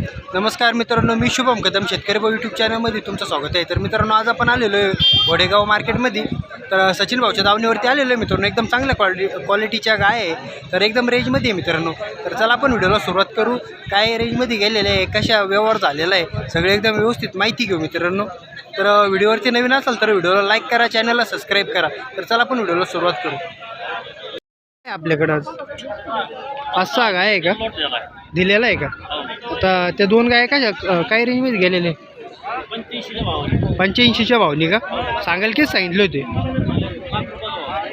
नमस्कार मित्रांनो मी शुभम कदम शेतकरी भाऊ यूट्यूब चॅनलमध्ये तुमचं स्वागत आहे. तर मित्रांनो आज आपण आलेलो आहे वडेगाव मार्केटमध्ये. तर सचिन भाऊच्या दावणीवरती आलेलो आहे मित्रांनो एकदम चांगल्या क्वालिटी क्वालिटीच्या गाय आहे. तर एकदम रेंजमध्ये आहे मित्रांनो. तर चला आपण व्हिडिओला सुरुवात करू. काय रेंजमध्ये गेलेलं आहे कशा व्यवहार झालेला आहे सगळे एकदम व्यवस्थित माहिती घेऊ मित्रांनो. तर व्हिडिओवरती नवीन असाल तर व्हिडिओला लाईक करा चॅनलला सबस्क्राईब करा. तर चला आपण व्हिडिओला सुरुवात करू. आपल्याकडं आज पाच सहा गाय आहे का? दिलेला आहे का? आता त्या दोन गाय कशा काय रेंजमध्ये गेलेले? पंच्याऐंशीच्या भावनी का? सांगाल की सांगितले होते?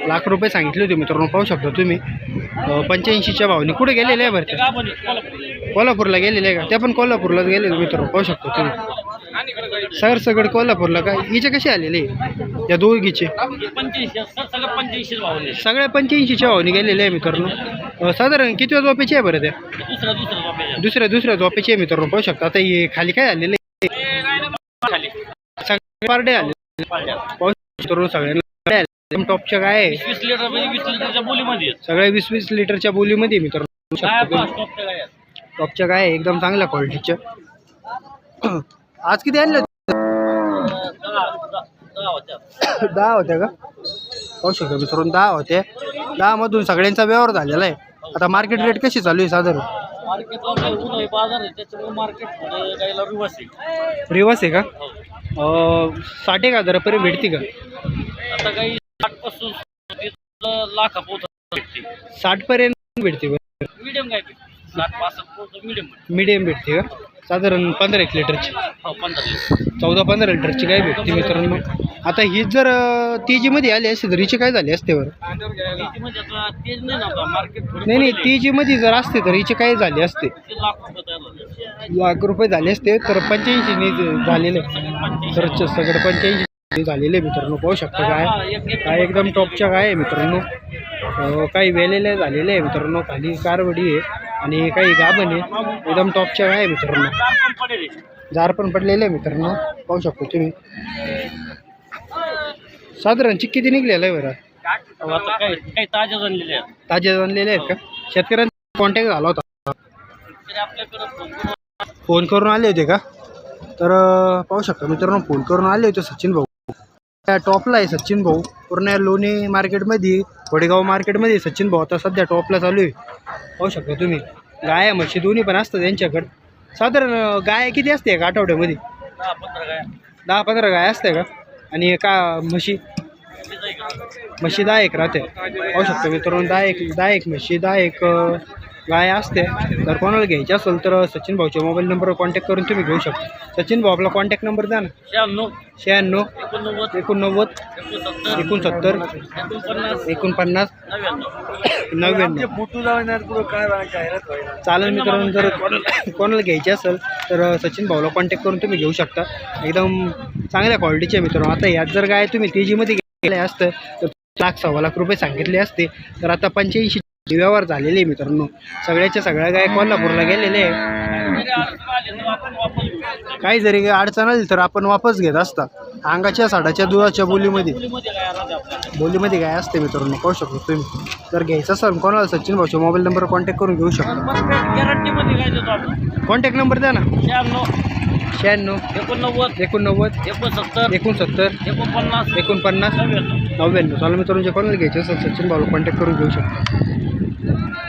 लाख रुपये सांगितले होते मित्रांनो पाहू शकता तुम्ही. पंच्याऐंशीच्या भावनी. कुठे गेलेले आहे बरं कोल्हापूरला गेलेले आहे का? त्या पण कोल्हापूरलाच गेलेले मित्रांनो पाहू शकता तुम्ही. सर सगळं कोल्हापूरला का? हिचे कसे आलेले? या दोघीचे. सगळ्या पंच्याऐंशीच्या भावनी गेलेले आहे मित्रांनो. अं, साधारण किती झोपेचे आहे बरं त्या? दुसऱ्या दुसऱ्या झोपेचे आहे मित्रांनो पाहू शकता. आता हे खाली काय आलेलं सगळे पारडे आले पाहू शकतो सगळ्यांना टॉपच्या काय आहे. सगळ्या वीस वीस लिटरच्या बोलीमध्ये मित्रांनो. टॉपच्या काय आहे, एकदम चांगल्या क्वालिटीच्या आज किती आणले? दहा होत्या. का? पाहू शकतो मित्रांनो दहा होत्या दहा मधून सगळ्यांचा व्यवहार झालेला आहे. आता मार्केट रेट कशी चालू आहे साधारण? मार्केटला काय उन्हाळी बाजार आहे त्याच्यामुळे मार्केट थोडं गायला रिवर्स आहे. का? हो. अं, साठ एक हजारापर्यंत भेटते का? आता काही साठपासून भेटते. साठपर्यंत भेटते मिडियम गाय भेटते? साठ पासष्ट पोहोच मिडियम मीडियम भेटते का? साधारण पंधरा एक लिटरची. हो पंधरा लिटर. चौदा पंधरा लिटरची काय भेटते मित्रांनो. आता ही जर ती जी मध्ये आली असते तर हिची काय झाली असते बरं? म्हणजे आता नाही ना मार्केट नाही नाही ती जी मध्ये जर असते तर हिची काय झाली असते? लाख रुपये तयार झाले लाख रुपये झाले असते तर पंच्याऐंशी झालेले. तर च- सगळं पंच्याऐंशी झालेले मित्रांनो पाहू शकता काय? काय एकदम टॉपच्या काय आहे मित्रांनो. अं, काही वेलेले झालेले आहे मित्रांनो खाली कारवडी आहे. आणि काही गाभण आहे. एकदम टॉपच्या आहे मित्रांनो. जार पण पडलेले आहे मित्रांनो. पाहू शकतो तुम्ही. साधारण चिक्की किती निघलेलं आहे बरं. ताज्या आहेत ताजे बनलेले आहेत का? शेतकऱ्यांचा कॉन्टॅक्ट झाला होता. फोन करून आले होते का? तर पाहू शकता मित्रांनो फोन करून आले होते सचिन भाऊ. टॉपला आहे सचिन भाऊ. पूर्ण या लोणी मार्केटमध्ये वडेगाव मार्केटमध्ये सचिन भाऊ आता सध्या टॉपला चालू आहे. पाहू शकता तुम्ही. गाय म्हशी दोन्ही पण असतात त्यांच्याकडं साधारण गाय किती असते एका आठवड्यामध्ये? दहा पंधरा गाय असते का? आणि का म्हशी? म्हशी दहा एक राहते. पाहू शकतो मित्रांनो दहा एक दहा एक म्हशी दहा एक गाय असते तर कोणाला घ्यायची असेल तर सचिन भाऊच्या मोबाईल नंबरवर कॉन्टॅक्ट करून तुम्ही घेऊ शकता. सचिन भाऊ आपला कॉन्टॅक्ट नंबर द्या ना. शहाण्णव शहाण्णव एकोणनव्वद एकोणनव्वद एकोणसत्तर एकोणपन्नास एकोणपन्नास नव्याण्णव. चालेल मित्रांनो जर कोणाला कोणाला घ्यायची असेल तर सचिन भाऊला कॉन्टॅक्ट करून तुम्ही घेऊ शकता. एकदम चांगल्या क्वालिटीचे मित्रांनो. आता यात जर काय तुम्ही तेजीमध्ये गेले असतं तर लाख सव्वा लाख रुपये सांगितले असते. तर आता पंच्याऐंशी व्यवहार झालेले आहे मित्रांनो. सगळ्याच्या सगळ्या गाय कोल्हापूरला गेलेले आहे. काही जरी काही अडचण आली तर आपण वापस घेत असता. अंगाच्या साडाच्या दुधाच्या बोलीमध्ये. बोलीमध्ये काय असते मित्रांनो पाहू शकतो तुम्ही. जर घ्यायचं असेल कोणाला सचिन भाऊच्या मोबाईल नंबर कॉन्टॅक्ट करून घेऊ शकता. कॉन्टॅक्ट नंबर द्या ना. शहाण्णव शहाण्णव एकोणनव्वद एकोणनव्वद एकोणसत्तर एकोणसत्तर एकोणपन्नास एकोणपन्नास नव्याण्णव चालू मित्रांचे कोणाला घ्यायचे असेल सचिन भाऊला कॉन्टॅक्ट करून घेऊ शकतो. Thank you.